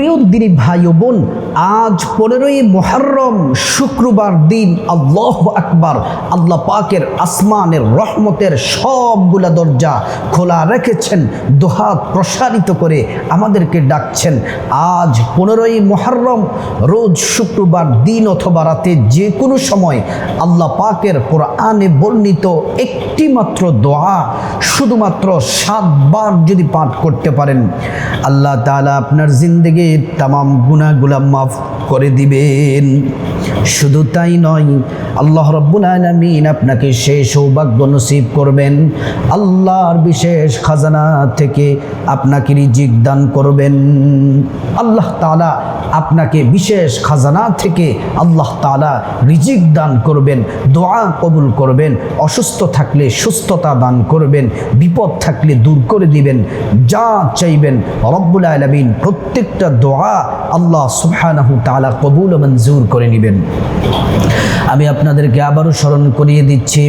প্রিয় দিনী ভাই ও বোন, আজ পনেরোই মহরম শুক্রবার দিন আল্লাহ আকবার, আল্লাহ পাকের আসমানের রহমতের সবগুলা দরজা খোলা রেখেছেন দোহাত প্রসারিত করে আমাদেরকে ডাকছেন। আজ পনেরোই মহরম রোজ শুক্রবার দিন অথবা রাতে যে কোনো সময় আল্লাহ পাকের কোরআনে বর্ণিত একটি মাত্র দোয়া শুধুমাত্র সাতবার যদি পাঠ করতে পারেন। আল্লাহ তালা আপনার জিন্দগির তামাম গুণাগুলা মাফ করে দিবেন। শুধু তাই নয়, আল্লাহ রব্বুল আলমিন আপনাকে সেই সৌভাগ্য নসিব করবেন। আল্লাহর বিশেষ খাজানা থেকে আপনাকে রিজিক দান করবেন। আল্লাহ তাআলা আপনাকে বিশেষ খাজানা থেকে আল্লাহ তাআলা রিজিক দান করবেন, দোয়া কবুল করবেন, অসুস্থ থাকলে সুস্থতা দান করবেন, বিপদ থাকলে দূর করে দিবেন, যা চাইবেন রব্বুল আলমিন প্রত্যেকটা দোয়া আল্লাহ সুবহানাহু তাআলা কবুল মঞ্জুর করে নেবেন। আমি আপনাদেরকে আবারও স্মরণ করিয়ে দিচ্ছি,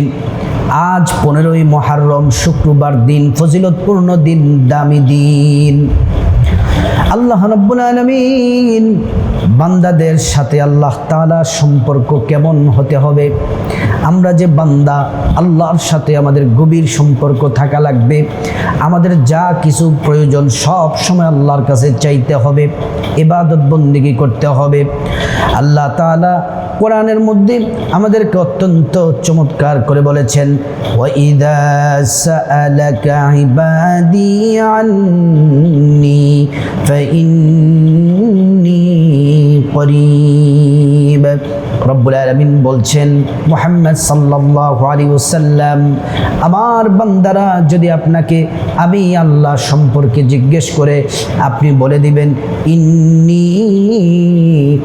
আজ পনেরোই মহারম শুক্রবার দিন, ফজিলতপূর্ণ দিন, দামি দিন। আল্লাহ রব্বুল আলমিন বান্দাদের সাথে আল্লাহ তাআলা সম্পর্ক কেমন হতে হবে? আমরা যে বান্দা, আল্লাহর সাথে আমাদের গভীর সম্পর্ক থাকা লাগবে। আমাদের যা কিছু প্রয়োজন সব সময় আল্লাহর কাছে চাইতে হবে এবাদত বন্দিগি করতে হবে। আল্লাহ তাআলা কোরআনের মধ্যে আমাদেরকে অত্যন্ত চমৎকার করে বলেছেন ইবাদি আন্নি করিব। রব্বুল আলমিন বলছেন, মোহাম্মদ সাল্লাল্লাহু আলাইহি ওয়াসাল্লাম, আমার বান্দারা যদি আপনাকে আমি আল্লাহ সম্পর্কে জিজ্ঞেস করে আপনি বলে দিবেন, ইন্নি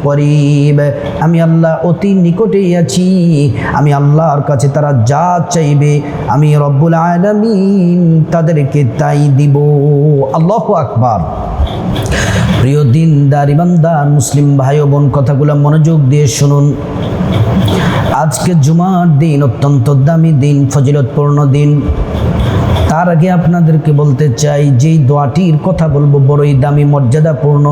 করিব। আমি আল্লাহ অতি নিকটেই আছি। আমি আল্লাহর কাছে তারা যা চাইবে, আমি রব্বুল আলমিন তাদেরকে তাই দিব। আল্লাহ আকবার। প্রিয় দিন দিনদার, ইমানদার, মুসলিম ভাই বোন, কথাগুলো মনোযোগ দিয়ে শুনুন। আজকে জুমার দিন, অত্যন্ত দামি দিন, ফজিলতপূর্ণ দিন। তার আগে আপনাদেরকে বলতে চাই, যেই দোয়াটির কথা বলব বড়ই দামি, মর্যাদাপূর্ণ।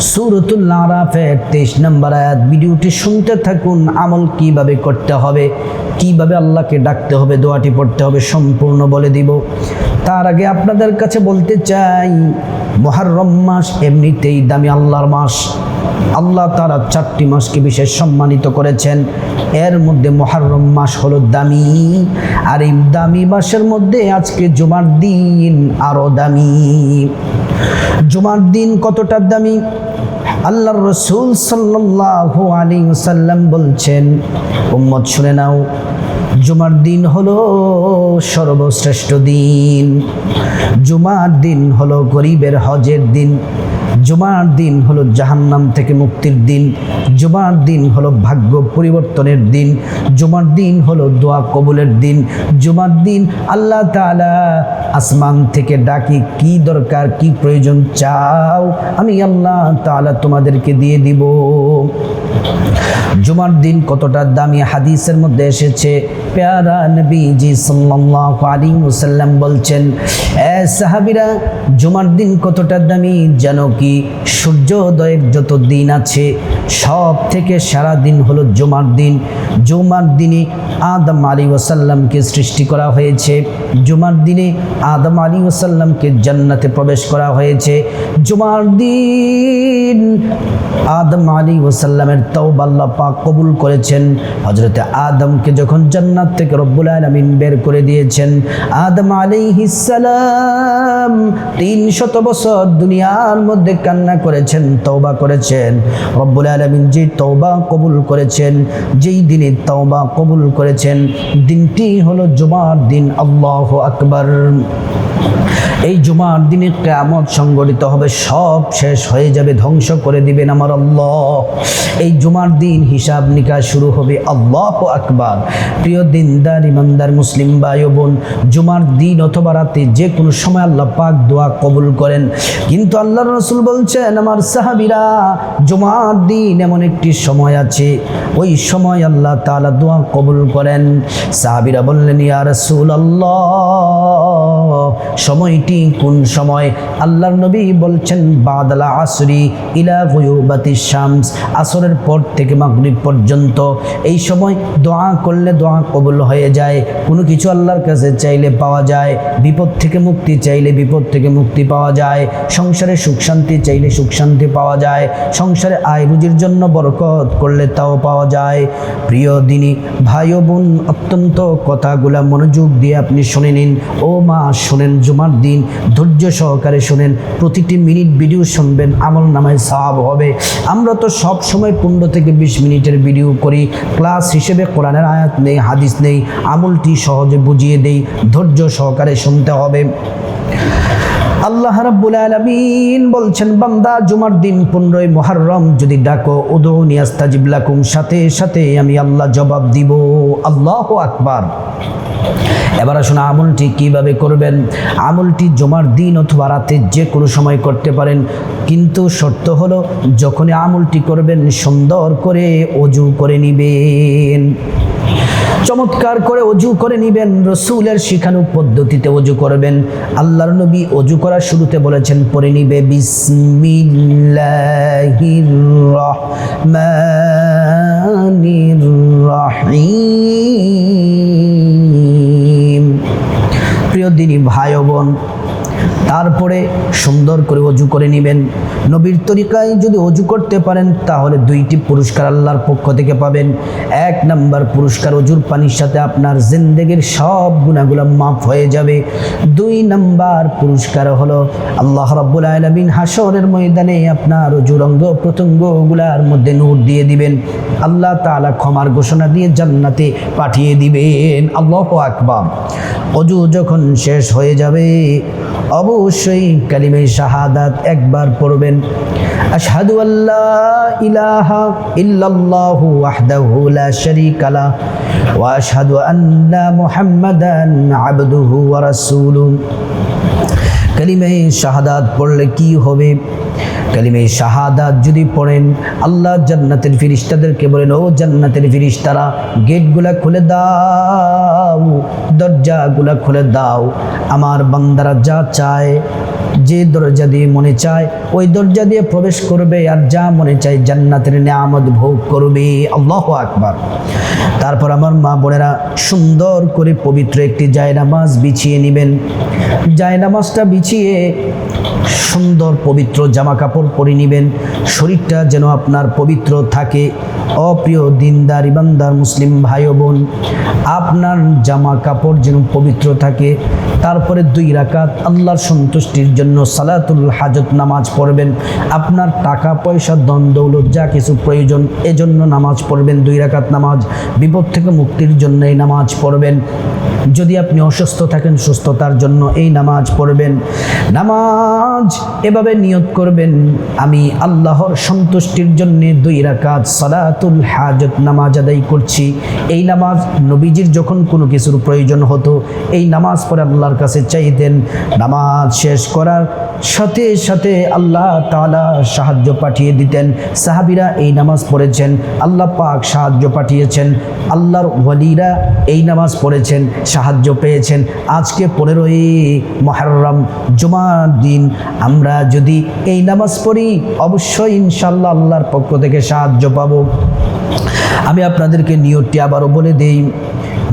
সুরতুল আরাফের তেইশ নম্বর আয়াত, ভিডিওটি শুনতে থাকুন, আমল কীভাবে করতে হবে, কীভাবে আল্লাহকে ডাকতে হবে, দোয়াটি পড়তে হবে, সম্পূর্ণ বলে দিব। তার আগে আপনাদের কাছে বলতে চাই মহারম মাস এমনিতেই দামি আল্লাহর মাস। আল্লাহ তারা চারটি মাসকে বিশেষ সম্মানিত করেছেন। এর মধ্যে মহারম মাস হলো দামি, আর এই দামি মাসের মধ্যে আজকে জুমার দিন আরও দামি। জুমার দিন কতটা দামি? আল্লাহর রসুল সাল্লাল্লাহু আলাইহি ওয়াসাল্লাম বলছেন, উম্মত শুনে নাও জুমার দিন হলো সর্বশ্রেষ্ঠ দিন। জুমার দিন হলো গরিবের হজের দিন। জুমার দিন হলো জাহান্নাম থেকে মুক্তির দিন। জুমার দিন হলো ভাগ্য পরিবর্তনের দিন। জুমার দিন হলো দোয়া কবুলের দিন। জুমার দিন আল্লাহ তাআলা আসমান থেকে ডাকি, কি দরকার, কি প্রয়োজন চাও? আমি আল্লাহ তাআলা তোমাদেরকে দিয়ে দিব। জুমার দিন কতটা দামি হাদিসের মধ্যে এসেছে। প্যারা নবীজি সাল্লাল্লাহু আলাইহি ওয়াসাল্লাম বলছেন, এ সাহাবীরা, জুমার দিন কতটা দামি জানো কি সূর্যোদয়ের যত দিন আছে সব থেকে সারা দিন হলো জুমার দিন। জুমার দিনে আদম আলী ওসাল্লামকে সৃষ্টি করা হয়েছে। জুমার দিনে আদম আলী ওসাল্লামকে জান্নাতে প্রবেশ করা হয়েছে। জুমার দিন আদম আলী ওসাল্লামের তওবা আল্লাহ পাক কবুল করেছেন। হজরতে আদমকে যখন জান্নাত থেকে রব্বুল আলমিন বের করে দিয়েছেন, আদম আলাইহিস সালাম তিন শত বছর দুনিয়ার মধ্যে কান্না করেছেন, তওবা করেছেন। রব্বুল আলমিন যে তওবা কবুল করেছেন, যেই দিনে তওবা কবুল করেছেন, দিনটি হলো জুমার দিন, আল্লাহ আকবার। এই জুমার দিনে কেয়ামত সংগঠিত হবে, সব শেষ হয়ে যাবে, ধ্বংস করে দিবেন আমার আল্লাহ। এই জুমার দিন হিসাব নিকাশ শুরু হবে, আল্লাহ আকবার। প্রিয় দিনদার, ইমানদার, মুসলিম ভাই বোন জুমার দিন অথবা রাতে যে কোনো সময় আল্লাহ পাক দোয়া কবুল করেন। কিন্তু আল্লাহ রসুল বলছেন আমার সাহাবিরা, জুমার দিন এমন একটি সময় আছে। ওই সময় আল্লাহ তালা দোয়া কবুল করেন। সাহাবিরা বললেন, ইয়া আল্লাহ সময়টি কোন সময়? আল্লাহর নবী বলছেন, বাদলা আসরি ইলা গুয়ুবাতি শামস, আসরের পর থেকে মাগরিব পর্যন্ত। এই সময় দোয়া করলে দোয়া কবুল হয়ে যায়। কোনো কিছু আল্লাহর কাছে চাইলে পাওয়া যায়। বিপদ থেকে মুক্তি চাইলে বিপদ থেকে মুক্তি পাওয়া যায়। সংসারে সুখ শান্তি চাইলে সুখ শান্তি পাওয়া যায়। সংসারে আয় রুজির জন্য বরকত করলে তাও পাওয়া যায়। প্রিয় দিনী, ভাই ও বোন, অত্যন্ত কথাগুলা মনোযোগ দিয়ে আপনি শুনে নিন। ও মা, শোনেন জুমার দিন। ধৈর্য সহকারে শোনেন। প্রতিটি মিনিট ভিডিও শুনবেন, আমল নামায় সাহাব হবে। আমরা তো সব সময় পনেরো থেকে বিশ মিনিটের ভিডিও করি। ক্লাস হিসেবে কোরআনের আয়াত নেই, হাদিস নেই। আমলটি সহজে বুঝিয়ে দেই। ধৈর্য সহকারে শুনতে হবে। আল্লাহ রাব্বুল আলামিন বলছেন, বান্দা, জুমার দিন পনেরোই মুহররম, যদি ডাকো উদুনি আস্তাজিব লাকুম, সাথে সাথে আমি আল্লাহ জবাব দিব। আল্লাহু আকবার। এবার আসুন, আমলটি কীভাবে করবেন? আমলটি জমার দিন অথবা রাতে যে কোনো সময় করতে পারেন। কিন্তু শর্ত হলো, যখনই আমলটি করবেন, সুন্দর করে অজু করে নিবেন। চমৎকার করে অজু করে নিবেন, রসুলের শিখানো পদ্ধতিতে অজু করবেন। আল্লাহর নবী অজু করার শুরুতে বলেছেন পরে নিবে বিসমিল্লাহির রহমানির তারপরে সুন্দর করে অজু করে নেবেন? নবীর তরিকায় যদি অজু করতে পারেন, তাহলে দুইটি পুরস্কার আল্লাহর পক্ষ থেকে পাবেন। এক নাম্বার পুরস্কার অজুর পানির সাথে আপনার জিন্দেগির সব গুণাগুলো মাফ হয়ে যাবে। দুই নাম্বার পুরস্কার হলো আল্লাহ রব্বুল আলমিন হাসরের ময়দানে আপনার অজুর অঙ্গ প্রত্যঙ্গগুলার মধ্যে নূর দিয়ে দিবেন। আল্লাহ তাআলা ক্ষমার ঘোষণা দিয়ে জান্নাতে পাঠিয়ে দিবেন। আল্লাহ আকবার। অজু যখন শেষ হয়ে যাবে, অবশ্যই কালিমে শাহাদাত একবার পড়বেন। আশহাদু আল্লাহ ইলাহা ইল্লাল্লাহু ওয়াহদাহু লা শারীকা লা ওয়া আশহাদু আন্না মুহাম্মাদান আবদুহু ওয়া রাসূলুহু। কালিমে শাহাদাত পড়লে কি হবে? কালিমে শাহাদাত যদি পড়েন, আল্লাহ জান্নাতের ফিরিস্তাদেরকে বলেন, ও জান্নাতের ফিরিস্তারা, গেটগুলা খুলে দাও, দরজাগুলা খুলে দাও। আমার বান্দারা যা চায়, যে দরজা দিয়ে মনে চায়, ওই দরজা দিয়ে প্রবেশ করবে, আর যা মনে চায় জান্নাতের নিয়ামত ভোগ করবে। আল্লাহ আকবার। তারপর আমার মা বোনেরা সুন্দর করে পবিত্র একটি জায়নামাজ বিছিয়ে নেবেন। জায়নামাজটা বিছিয়ে সুন্দর পবিত্র জামা কাপড় পরে নেবেন। শরীরটা যেন আপনার পবিত্র থাকে। অপ্রিয় দিনদার, ইমানদার মুসলিম ভাই বোন, আপনার জামা কাপড় যেন পবিত্র থাকে। তারপরে দুই রাকাত আল্লাহর সন্তুষ্টির জন্য সালাতুল হাজত নামাজ পড়বেন। আপনার টাকা, পয়সা দন দৌলত যা কিছু প্রয়োজন, এজন্য নামাজ পড়বেন। দুই রাকাত নামাজ বিপদ থেকে মুক্তির জন্য এই নামাজ পড়বেন। যদি আপনি অসুস্থ থাকেন, সুস্থতার জন্য এই নামাজ পড়বেন। নামাজ এভাবে নিয়ত করবেন। আমি আল্লাহর সন্তুষ্টির জন্য দুই রাকাত সালাতুল হাজত নামাজ আদায় করছি। এই নামাজ নবীজির যখন কোনো কিছুর প্রয়োজন হতো, এই নামাজ পরে আল্লাহর কাছে চাইতেন। নামাজ শেষ করার সাথে সাথে আল্লাহ তালা সাহায্য পাঠিয়ে দিতেন। সাহাবিরা এই নামাজ পড়েছেন, আল্লাহ পাক সাহায্য পাঠিয়েছেন, আল্লাহর ওয়ালিরা এই নামাজ পড়েছেন, সাহায্য পেয়েছেন। আজকে পনেরোই মহরম জুমার দিন, আমরা যদি এই নামাজ পড়ি, অবশ্যই ইনশাল্লাহ আল্লাহর পক্ষ থেকে সাহায্য পাবো। আমি আপনাদেরকে নিয়তটি আবারও বলে দেই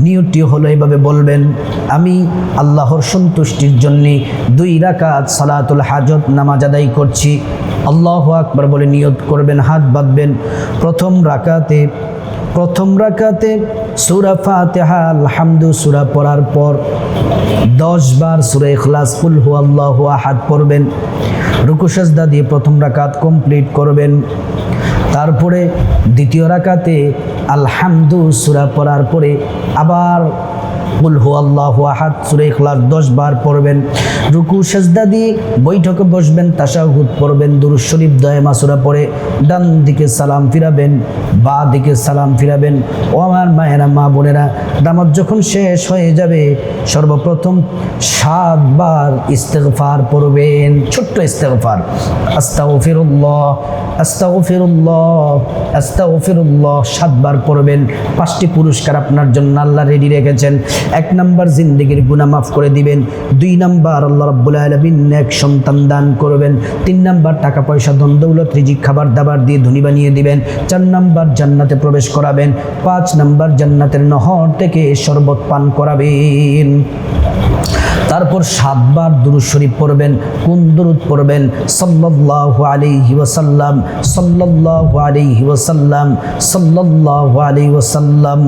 নিয়তটি হলো এভাবে বলবেন, আমি আল্লাহর সন্তুষ্টির জন্যে দুই রাকাত সালাতুল হাজত নামাজ আদায় করছি। আল্লাহ আকবার বলে নিয়ত করবেন, হাত বাঁধবেন। প্রথম রাকাতে প্রথম রাকাতে সুরা ফাতেহা, আলহামদু, সুরা পড়ার পর দশ বার সুরা ইখলাস, কুল হু আল্লাহ আহাদ পড়বেন। রুকু সাজদা দিয়ে প্রথম রাকাত কমপ্লিট করবেন। তারপরে দ্বিতীয় রাকাতে আলহামদু সুরা পড়ার পরে আবার কুল হু আল্লাহ আহাদ, সুরে ইখলাস দশ বার পড়বেন। রুকু, সাজদা দিয়ে বৈঠকে বসবেন, তাশাহুদ পড়বেন, দুরুদ শরীফ দয়মা সুরা পড়ে ডান দিকে সালাম ফিরাবেন, বা দিকে সালাম ফিরাবেন। ও আমার মায়েরা, মা বোনেরা, নামাজ যখন শেষ হয়ে যাবে, সর্বপ্রথম সাতবার ইস্তেগফার পড়বেন, ছোট্ট ইস্তেগফার। আস্তাগফিরুল্লাহ আস্তাগফিরুল্লাহ আস্তাগফিরুল্লাহ, সাতবার পড়বেন। পাঁচটি পুরস্কার আপনার জন্য আল্লাহ রেডি রেখেছেন। এক নাম্বার জিন্দগির গুনাহ মাফ করে দিবেন, দুই নাম্বার আল্লাহ রাব্বুল আলামিন এক সন্তান দান করবেন, তিন নাম্বার টাকা পয়সা, ধন, দৌলত, রিজিক, খাবার, দাবার দিয়ে ধনী বানিয়ে দিবেন, চার নাম্বার জান্নাতে প্রবেশ করাবেন, পাঁচ নাম্বার জান্নাতের নহর থেকে শরবত পান করাবেন। তারপর সাতবার দুরুদ শরীফ পড়বেন, কোন দুরুদ পড়বেন? সাল্লাল্লাহু আলাইহি ওয়াসাল্লাম, সাল্লাল্লাহু আলাইহি ওয়াসাল্লাম, সাল্লাল্লাহু আলাইহি ওয়াসাল্লাম।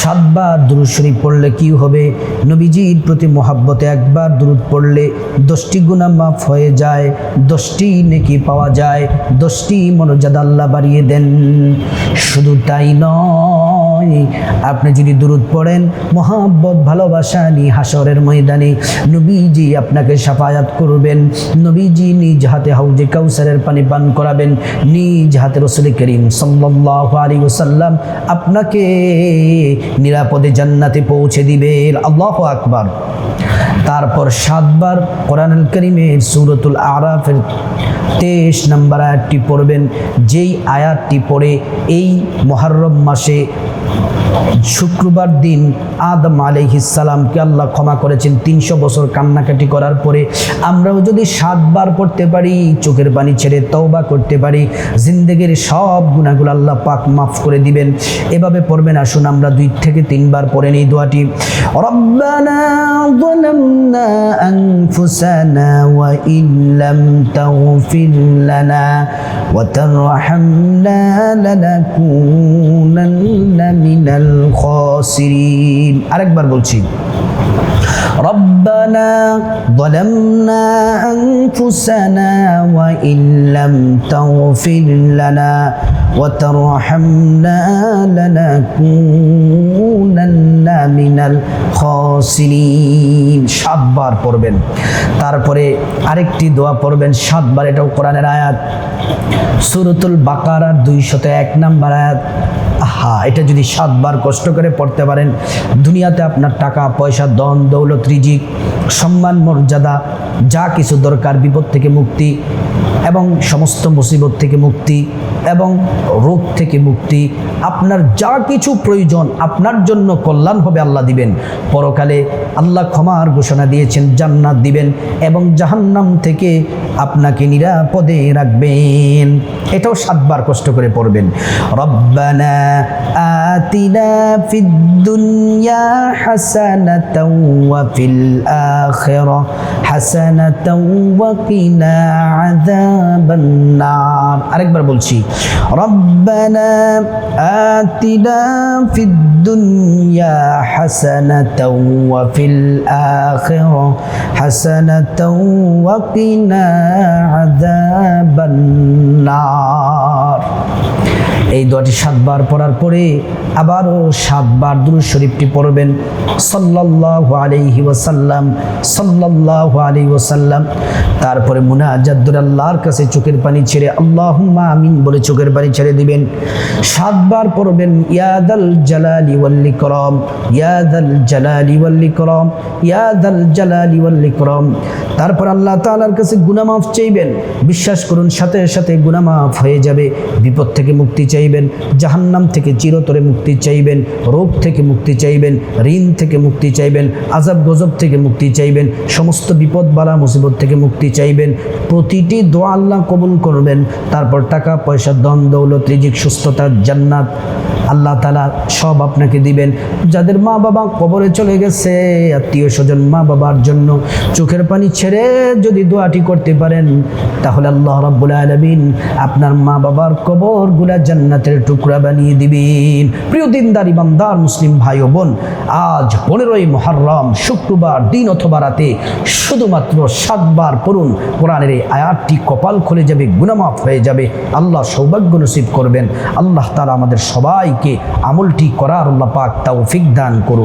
সাতবার দুরুদ শরীফ পড়লে কি হবে? নবীজির প্রতি মহাব্বতে একবার দুরুদ পড়লে দশটি গুণা মাফ হয়ে যায়, দশটি নেকি পাওয়া যায়, দশটি মনোজাদ আল্লাহ বাড়িয়ে দেন। শুধু তাই নয় আপনি যদি দূরত পড়েন, মহাব্বত, ভালোবাসা নিয়ে হাসরের ময়দানে নবীজি আপনাকে সাফায়াত করবেন। নবীজি নিজ হাতে হাউজে কাউসারের পানি পান করাবেন। নিজ হাতে রসুল করিম সাল্লাহ আলী ওসাল্লাম আপনাকে নিরাপদে জান্নাতে পৌঁছে দিবেন। আল্লাহ আকবার। তারপর সাতবার কোরআনুল করিমের সুরতুল আরাফের তেইশ নম্বর আয়াতটি পড়বেন। যেই আয়াতটি পড়ে এই মহরম মাসে শুক্রবার দিন আদম আলাইহিসালামকে আল্লাহ ক্ষমা করেছেন, তিনশো বছর কান্নাকাটি করার পরে আমরাও যদি সাতবার পড়তে পারি, চোখের পানি ছেড়ে তওবা করতে পারি, জিন্দগির সব গুণাগুলো আল্লাহ পাক মাফ করে দিবেন। এভাবে পড়বেন, আসুন আমরা দুই থেকে তিনবার পড়ে নিই দোয়াটি। রব্বানা ظلمنا أنفسنا وإن لم تغفر لنا وترحمنا لنكونن من الخاسرين. أكبر بولشين. ربنا ظلمنا أنفسنا وإن لم تغفر لنا وترحمنا لنكونن من الخاسرين সাতবার পড়বেন তারপরে আরেকটি দোয়া পড়বেন সাতবার এটাও কোরআনের আয়াত সুরতুল বাকারার দুইশত এক নাম্বার আয়াত হা এটা যদি সাতবার কষ্ট করে পড়তে পারেন দুনিয়াতে আপনার টাকা পয়সা দন দৌলত রিজিক সম্মান, মর্যাদা, যা কিছু দরকার বিপদ থেকে মুক্তি এবং সমস্ত মুসিবত থেকে মুক্তি এবং রোগ থেকে মুক্তি। আপনার যা কিছু প্রয়োজন, আপনার জন্য কল্যাণ হবে আল্লাহ দিবেন। পরকালে আল্লাহ ক্ষমার ঘোষণা দিয়েছেন, জান্নাত দিবেন এবং জাহান্নাম থেকে আপনাকে নিরাপদে রাখবেন। এটাও সাতবার কষ্ট করে পড়বেন। রব্বানা আতিনা ফিদ দুনিয়া হাসানাতাও ওয়া ফিল আখিরাহ হাসানাতাও ওয়া কিনা আযাবান নার আরেকবার বলছি রব্বানা আতিনা ফিদ দুনিয়া হাসানাতাও ওয়া ফিল আখিরাহ হাসানাতাও ওয়া কিনা আযাবান নার এই দোয়াটি সাতবার পড়ার পরে আবারও সাতবার দুরুদ শরীফটি পড়বেন। সাল্লাল্লাহু আলাইহি ওয়াসাল্লাম, সাল্লাল্লাহু আলাইহি ওয়াসাল্লাম। তারপরে মুনাজাদ্দুর আল্লাহর কাছে চোখের পানি ছেড়ে আল্লাহুম্মা আমিন বলে চোখের পানি ছেড়ে দিবেন। সাতবার পড়বেন ইয়াদাল জালালি ওয়াল ইকরাম ইয়াদাল জালালি ওয়াল ইকরাম ইয়াদাল জালালি ওয়াল ইকরাম। তারপর আল্লাহ তাআলার কাছে গুনাহ মাফ চাইবেন। বিশ্বাস করুন, সাথে সাথে গুনাহ মাফ হয়ে যাবে। বিপদ থেকে মুক্তি চাইবেন। জাহান্নাম থেকে চিরতরে মুক্তি চাইবেন, রোগ থেকে মুক্তি চাইবেন, ঋণ থেকে মুক্তি চাইবেন, আজাব গজব থেকে মুক্তি চাইবেন, সমস্ত বিপদ বালা মুসিবত থেকে মুক্তি চাইবেন, প্রতিটি দোয়া আল্লাহ কবুল করবেন, তারপর টাকা, পয়সা দন দৌলত, রিজিক, সুস্থতা, জান্নাত আল্লাহ তালা সব আপনাকে দিবেন। যাদের মা বাবা কবরে চলে গেছে, আত্মীয় স্বজন মা বাবার জন্য চোখের পানি ছেড়ে যদি দোয়াটি করতে পারেন, তাহলে আল্লাহ রাব্বুল আলামিন আপনার মা বাবার কবরগুলা জান্নাতের টুকরা বানিয়ে দিবেন। প্রিয় দিনদার বান্দার মুসলিম ভাই ও বোন, আজ পনেরোই মহরম শুক্রবার, দিন অথবা রাতে শুধুমাত্র সাতবার পড়ুন, কোরআনের এই আয়াতটি কপাল খুলে যাবে গুনামাফ হয়ে যাবে, আল্লাহ সৌভাগ্য নসিব করবেন, আল্লাহ তালা আমাদের সবাইকে আমলটি করার আল্লাহ পাক ফিক দান করুন